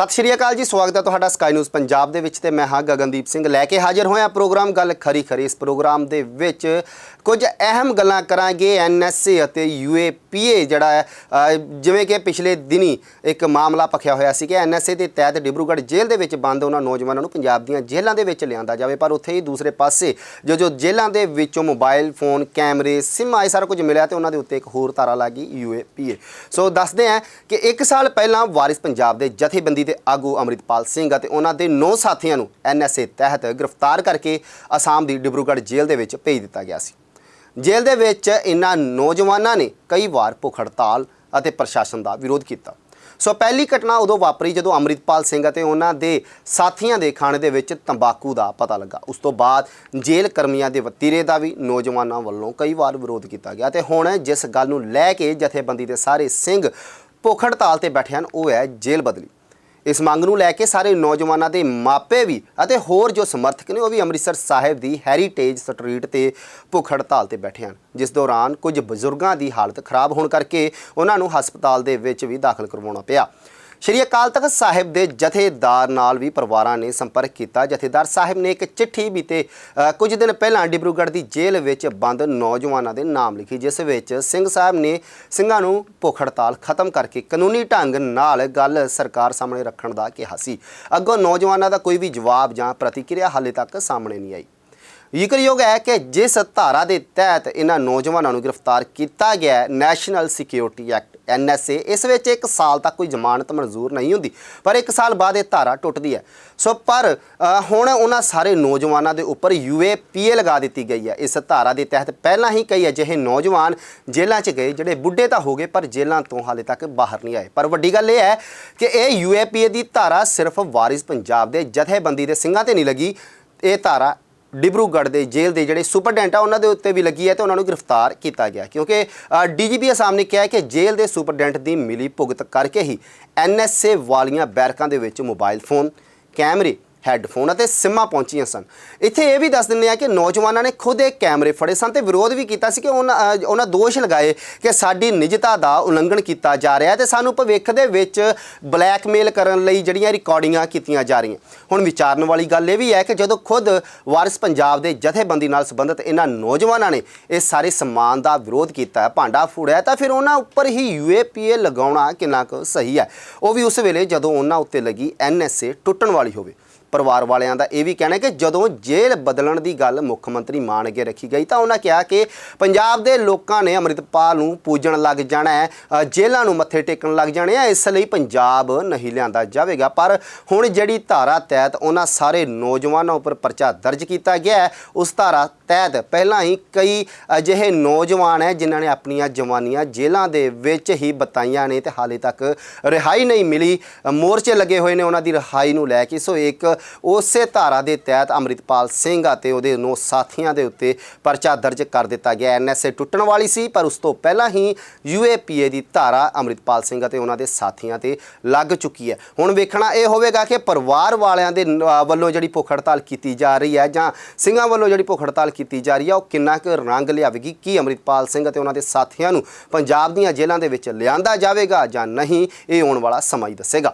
ਸਤਿ ਸ਼੍ਰੀ ਅਕਾਲ ਜੀ, ਸਵਾਗਤ ਹੈ ਤੁਹਾਡਾ ਸਕਾਈ ਨਿਊਜ਼ ਪੰਜਾਬ ਦੇ ਵਿੱਚ ਤੇ ਮੈਂ ਹਾਂ ਗਗਨਦੀਪ ਸਿੰਘ। ਲੈ ਕੇ ਹਾਜ਼ਰ ਹੋਇਆ ਪ੍ਰੋਗਰਾਮ, ਗੱਲ ਖਰੀ ਖਰੀ। ਇਸ ਪ੍ਰੋਗਰਾਮ ਦੇ ਵਿੱਚ ਕੁਝ ਅਹਿਮ ਗੱਲਾਂ ਕਰਾਂਗੇ। ਐਨਐਸਏ ਅਤੇ ਯੂਏਪੀਏ ਜਿਹੜਾ ਹੈ ਜਿਵੇਂ ਕਿ ਪਿਛਲੇ ਦਿਨੀ ਇੱਕ ਮਾਮਲਾ ਪਖਿਆ ਹੋਇਆ ਸੀ ਕਿ ਐਨਐਸਏ ਦੇ ਤਹਿਤ ਡਿਬਰੂਗੜ੍ਹ ਜੇਲ੍ਹ ਦੇ ਵਿੱਚ ਬੰਦ ਉਹਨਾਂ ਨੌਜਵਾਨਾਂ ਨੂੰ ਪੰਜਾਬ ਦੀਆਂ ਜੇਲ੍ਹਾਂ ਦੇ ਵਿੱਚ ਲਿਆਂਦਾ ਜਾਵੇ। ਪਰ ਉੱਥੇ ਹੀ ਦੂਸਰੇ ਪਾਸੇ ਜੋ ਜੋ ਜੇਲ੍ਹਾਂ ਦੇ ਵਿੱਚੋਂ ਮੋਬਾਈਲ ਫੋਨ, ਕੈਮਰੇ, ਸਿਮ ਆਏ ਸਾਰਾ ਕੁਝ ਮਿਲਿਆ ਤੇ ਉਹਨਾਂ ਦੇ ਉੱਤੇ ਇੱਕ ਹੋਰ ਧਾਰਾ ਲੱਗੀ ਯੂਏਪੀਏ ਸੋ ਦੱਸਦੇ ਹਾਂ ਕਿ 1 ਸਾਲ ਪਹਿਲਾਂ ਵਾਰਿਸ ਪੰਜਾਬ ਦੇ ਜਥੇਬੰਦੀ ਦੇ ਆਗੂ ਅਮਰਿਤਪਾਲ ਸਿੰਘ ਅਤੇ ਉਹਨਾਂ ਦੇ 9 ਸਾਥੀਆਂ ਨੂੰ ਐਨਐਸਏ ਤਹਿਤ ਗ੍ਰਿਫਤਾਰ ਕਰਕੇ ਅਸਾਮ ਦੀ ਡਿਬਰੂਗੜ੍ਹ ਜੇਲ੍ਹ ਦੇ ਵਿੱਚ ਭੇਜ ਦਿੱਤਾ ਗਿਆ ਸੀ। ਜੇਲ੍ਹ ਦੇ ਵਿੱਚ ਇਨ੍ਹਾਂ ਨੌਜਵਾਨਾਂ ਨੇ ਕਈ ਵਾਰ ਭੁੱਖ ਹੜਤਾਲ ਅਤੇ ਪ੍ਰਸ਼ਾਸਨ ਦਾ ਵਿਰੋਧ ਕੀਤਾ। ਸੋ ਪਹਿਲੀ ਘਟਨਾ ਉਦੋਂ ਵਾਪਰੀ ਜਦੋਂ ਅਮਰਿਤਪਾਲ ਸਿੰਘ ਅਤੇ ਉਹਨਾਂ ਦੇ ਸਾਥੀਆਂ ਦੇ ਖਾਣੇ ਦੇ ਵਿੱਚ ਤੰਬਾਕੂ ਦਾ ਪਤਾ ਲੱਗਾ। ਉਸ ਤੋਂ ਬਾਅਦ ਜੇਲ੍ਹ ਕਰਮੀਆਂ ਦੇ ਵਤੀਰੇ ਦਾ ਵੀ ਨੌਜਵਾਨਾਂ ਵੱਲੋਂ ਕਈ ਵਾਰ ਵਿਰੋਧ ਕੀਤਾ ਗਿਆ ਤੇ ਹੁਣ ਜਿਸ ਗੱਲ ਨੂੰ ਲੈ ਕੇ ਜਥੇਬੰਦੀ ਦੇ ਸਾਰੇ ਸਿੰਘ ਭੁੱਖ ਹੜਤਾਲ ਤੇ ਬੈਠੇ ਹਨ, ਉਹ ਹੈ ਜੇਲ੍ਹ ਬਦਲੀ। ਇਸ ਮੰਗ ਨੂੰ ਲੈ ਕੇ ਸਾਰੇ ਨੌਜਵਾਨਾਂ ਦੇ ਮਾਪੇ ਵੀ ਅਤੇ ਹੋਰ ਜੋ ਸਮਰਥਕ ਨੇ, ਉਹ ਵੀ ਅੰਮ੍ਰਿਤਸਰ ਸਾਹਿਬ ਦੀ ਹੈਰੀਟੇਜ ਸਟਰੀਟ ਤੇ ਭੁੱਖ ਹੜਤਾਲ ਤੇ ਬੈਠੇ ਹਨ। ਜਿਸ ਦੌਰਾਨ ਕੁਝ ਬਜ਼ੁਰਗਾਂ ਦੀ ਹਾਲਤ ਖਰਾਬ ਹੋਣ ਕਰਕੇ ਉਹਨਾਂ ਨੂੰ ਹਸਪਤਾਲ ਦੇ ਵਿੱਚ ਵੀ ਦਾਖਲ ਕਰਵਾਉਣਾ ਪਿਆ। ਸ਼੍ਰੀ ਅਕਾਲ ਤਖਤ ਸਾਹਿਬ ਦੇ ਜਥੇਦਾਰ ਨਾਲ ਵੀ ਪਰਿਵਾਰਾਂ ਨੇ ਸੰਪਰਕ ਕੀਤਾ। ਜਥੇਦਾਰ ਸਾਹਿਬ ਨੇ ਇੱਕ ਚਿੱਠੀ ਬੀਤੇ ਕੁਝ ਦਿਨ ਪਹਿਲਾਂ ਡਿਬਰੂਗੜ੍ਹ ਦੀ ਜੇਲ੍ਹ ਵਿੱਚ ਬੰਦ ਨੌਜਵਾਨਾਂ ਦੇ ਨਾਮ ਲਿਖੀ, ਜਿਸ ਵਿੱਚ ਸਿੰਘ ਸਾਹਿਬ ਨੇ ਸਿੰਘਾਂ ਨੂੰ ਭੁੱਖ ਹੜਤਾਲ ਖਤਮ ਕਰਕੇ ਕਾਨੂੰਨੀ ਢੰਗ ਨਾਲ ਗੱਲ ਸਰਕਾਰ ਸਾਹਮਣੇ ਰੱਖਣ ਦਾ ਕਿਹਾ ਸੀ। ਅੱਗੋਂ ਨੌਜਵਾਨਾਂ ਦਾ ਕੋਈ ਵੀ ਜਵਾਬ ਜਾਂ ਪ੍ਰਤੀਕਿਰਿਆ ਹਾਲੇ ਤੱਕ ਸਾਹਮਣੇ ਨਹੀਂ ਆਈ। ਜ਼ਿਕਰਯੋਗ ਹੈ ਕਿ ਜਿਸ ਧਾਰਾ ਦੇ ਤਹਿਤ ਇਹਨਾਂ ਨੌਜਵਾਨਾਂ ਨੂੰ ਗ੍ਰਿਫਤਾਰ ਕੀਤਾ ਗਿਆ ਹੈ, ਨੈਸ਼ਨਲ ਸਿਕਿਉਰਿਟੀ ਐਕਟ ਐਨਐਸਏ ਇਸ ਵਿੱਚ 1 ਸਾਲ ਤੱਕ ਕੋਈ ਜ਼ਮਾਨਤ ਮਨਜ਼ੂਰ ਨਹੀਂ ਹੁੰਦੀ ਪਰ 1 ਸਾਲ ਬਾਅਦ ਇਹ ਧਾਰਾ ਟੁੱਟਦੀ ਹੈ। ਸੋ ਪਰ ਹੁਣ ਉਹਨਾਂ ਸਾਰੇ ਨੌਜਵਾਨਾਂ ਦੇ ਉੱਪਰ ਯੂਏਪੀਏ ਲਗਾ ਦਿੱਤੀ ਗਈ ਹੈ। ਇਸ ਧਾਰਾ ਦੇ ਤਹਿਤ ਪਹਿਲਾਂ ਹੀ ਕਈ ਅਜਿਹੇ ਨੌਜਵਾਨ ਜੇਲ੍ਹਾਂ 'ਚ ਗਏ ਜਿਹੜੇ ਬੁੱਢੇ ਤਾਂ ਹੋ ਗਏ ਪਰ ਜੇਲ੍ਹਾਂ ਤੋਂ ਹਾਲੇ ਤੱਕ ਬਾਹਰ ਨਹੀਂ ਆਏ। ਪਰ ਵੱਡੀ ਗੱਲ ਇਹ ਹੈ ਕਿ ਇਹ ਯੂਏਪੀਏ ਦੀ ਧਾਰਾ ਸਿਰਫ ਵਾਰਿਸ ਪੰਜਾਬ ਦੇ ਜਥੇਬੰਦੀ ਦੇ ਸਿੰਘਾਂ ਤੇ ਨਹੀਂ ਲੱਗੀ। ਇਹ ਧਾਰਾ ਡਿਬਰੂਗੜ੍ਹ ਦੇ ਜੇਲ੍ਹ ਦੇ ਜਿਹੜੇ ਸੁਪਰਡੈਂਟ ਆ, ਉਹਨਾਂ ਦੇ ਉੱਤੇ ਵੀ ਲੱਗੀ ਹੈ ਤੇ ਉਹਨਾਂ ਨੂੰ ਗ੍ਰਿਫਤਾਰ ਕੀਤਾ ਗਿਆ। ਕਿਉਂਕਿ ਡੀਜੀਪੀ ਅਸਾਮ ਨੇ ਕਿਹਾ ਕਿ ਜੇਲ੍ਹ ਦੇ ਸੁਪਰਡੈਂਟ ਦੀ ਮਿਲੀ ਭੁਗਤ ਕਰਕੇ ਹੀ ਐਨਐਸਏ ਵਾਲੀਆਂ ਬੈਰਕਾਂ ਦੇ ਵਿੱਚ ਮੋਬਾਈਲ ਫੋਨ, ਕੈਮਰੇ ਹੈੱਡਫੋਨ ਅਤੇ ਸਿਮਾਂ ਪਹੁੰਚੀਆਂ ਸਨ। ਇੱਥੇ ਇਹ ਵੀ ਦੱਸ ਦਿੰਦੇ ਆ ਕਿ ਨੌਜਵਾਨਾਂ ਨੇ ਖੁਦ ਇਹ ਕੈਮਰੇ ਫੜੇ ਸਨ ਤੇ ਵਿਰੋਧ ਵੀ ਕੀਤਾ ਸੀ ਕਿ ਉਹਨਾਂ ਉਹਨਾਂ ਦੋਸ਼ ਲਗਾਏ ਕਿ ਸਾਡੀ ਨਿਜਤਾ ਦਾ ਉਲੰਘਣ ਕੀਤਾ ਜਾ ਰਿਹਾ ਹੈ ਤੇ ਸਾਨੂੰ ਭਵਿੱਖ ਦੇ ਵਿੱਚ ਬਲੈਕਮੇਲ ਕਰਨ ਲਈ ਜਿਹੜੀਆਂ ਰਿਕਾਰਡਿੰਗਾਂ ਕੀਤੀਆਂ ਜਾ ਰਹੀਆਂ। ਹੁਣ ਵਿਚਾਰਨ ਵਾਲੀ ਗੱਲ ਇਹ ਵੀ ਹੈ ਕਿ ਜਦੋਂ ਖੁਦ ਵਾਰਿਸ ਪੰਜਾਬ ਦੇ ਜਥੇਬੰਦੀ ਨਾਲ ਸੰਬੰਧਿਤ ਇਹਨਾਂ ਨੌਜਵਾਨਾਂ ਨੇ ਇਹ ਸਾਰੇ ਸਮਾਨ ਦਾ ਵਿਰੋਧ ਕੀਤਾ, ਭਾਂਡਾ ਫੂੜਿਆ, ਤਾਂ ਫਿਰ ਉਹਨਾਂ ਉੱਪਰ ਹੀ ਯੂਏਪੀਏ ਲਗਾਉਣਾ ਕਿੰਨਾ ਕੁ ਸਹੀ ਹੈ। ਉਹ ਵੀ ਉਸ ਵੇਲੇ ਜਦੋਂ ਉਹਨਾਂ ਉੱਤੇ ਲੱਗੀ ਐਨਐਸਏ ਟੁੱਟਣ ਵਾਲੀ ਹੋਵੇ। ਪਰਿਵਾਰ ਵਾਲਿਆਂ ਦਾ ਇਹ ਵੀ ਕਹਿਣਾ ਕਿ ਜਦੋਂ ਜੇਲ੍ਹ ਬਦਲਣ ਦੀ ਗੱਲ ਮੁੱਖ ਮੰਤਰੀ ਮਾਨ ਅੱਗੇ ਰੱਖੀ ਗਈ, ਤਾਂ ਉਹਨਾਂ ਕਿਹਾ ਕਿ ਪੰਜਾਬ ਦੇ ਲੋਕਾਂ ਨੇ ਅੰਮ੍ਰਿਤਪਾਲ ਨੂੰ ਪੂਜਣ ਲੱਗ ਜਾਣਾ ਹੈ ਜੇਲ੍ਹਾਂ ਨੂੰ ਮੱਥੇ ਟੇਕਣ ਲੱਗ ਜਾਣੇ ਆ, ਇਸ ਲਈ ਪੰਜਾਬ ਨਹੀਂ ਲਿਆਂਦਾ ਜਾਵੇਗਾ। ਪਰ ਹੁਣ ਜਿਹੜੀ ਧਾਰਾ ਤਹਿਤ ਉਹਨਾਂ ਸਾਰੇ ਨੌਜਵਾਨਾਂ ਉੱਪਰ ਪਰਚਾ ਦਰਜ ਕੀਤਾ ਗਿਆ ਉਸ ਧਾਰਾ ਤਹਿਤ ਪਹਿਲਾਂ ਹੀ ਕਈ ਅਜਿਹੇ ਨੌਜਵਾਨ ਹੈ ਜਿਨ੍ਹਾਂ ਨੇ ਆਪਣੀਆਂ ਜਵਾਨੀਆਂ ਜੇਲ੍ਹਾਂ ਦੇ ਵਿੱਚ ਹੀ ਬਤਾਈਆਂ ਨੇ ਤੇ ਹਾਲੇ ਤੱਕ ਰਿਹਾਈ ਨਹੀਂ ਮਿਲੀ। ਮੋਰਚੇ ਲੱਗੇ ਹੋਏ ਨੇ, ਉਹਨਾਂ ਦੀ ਰਿਹਾਈ ਨੂੰ ਲੈ ਕੇ। ਸੋ ਇੱਕ ਉਸੇ ਧਾਰਾ ਦੇ ਤਹਿਤ ਅੰਮ੍ਰਿਤਪਾਲ ਸਿੰਘ ਅਤੇ ਉਹਦੇ ਨੌ ਸਾਥੀਆਂ ਦੇ ਉੱਤੇ ਪਰਚਾ ਦਰਜ ਕਰ ਦਿੱਤਾ ਗਿਆ। ਐਨਐਸਏ ਟੁੱਟਣ ਵਾਲੀ ਸੀ, ਪਰ ਉਸ ਤੋਂ ਪਹਿਲਾਂ ਹੀ ਯੂਏਪੀਏ ਦੀ ਧਾਰਾ ਅੰਮ੍ਰਿਤਪਾਲ ਸਿੰਘ ਅਤੇ ਉਹਨਾਂ ਦੇ ਸਾਥੀਆਂ ਤੇ ਲੱਗ ਚੁੱਕੀ ਹੈ। ਹੁਣ ਵੇਖਣਾ ਇਹ ਹੋਵੇਗਾ ਕਿ ਪਰਿਵਾਰ ਵਾਲਿਆਂ ਦੇ ਵੱਲੋਂ ਜਿਹੜੀ ਭੁੱਖ ਹੜਤਾਲ ਕੀਤੀ ਜਾ ਰਹੀ ਹੈ ਜਾਂ ਸਿੰਘਾਂ ਵੱਲੋਂ ਜਿਹੜੀ ਭੁੱਖ ਹੜਤਾਲ ਕੀਤੀ ਜਾ ਰਹੀ ਹੈ, ਉਹ ਕਿੰਨਾ ਕੁ ਰੰਗ ਲਿਆਵੇਗੀ, ਕੀ ਅੰਮ੍ਰਿਤਪਾਲ ਸਿੰਘ ਅਤੇ ਉਹਨਾਂ ਦੇ ਸਾਥੀਆਂ ਨੂੰ ਪੰਜਾਬ ਦੀਆਂ ਜੇਲ੍ਹਾਂ ਦੇ ਵਿੱਚ ਲਿਆਂਦਾ ਜਾਵੇਗਾ ਜਾਂ ਨਹੀਂ, ਇਹ ਆਉਣ ਵਾਲਾ ਸਮਾਂ ਹੀ ਦੱਸੇਗਾ।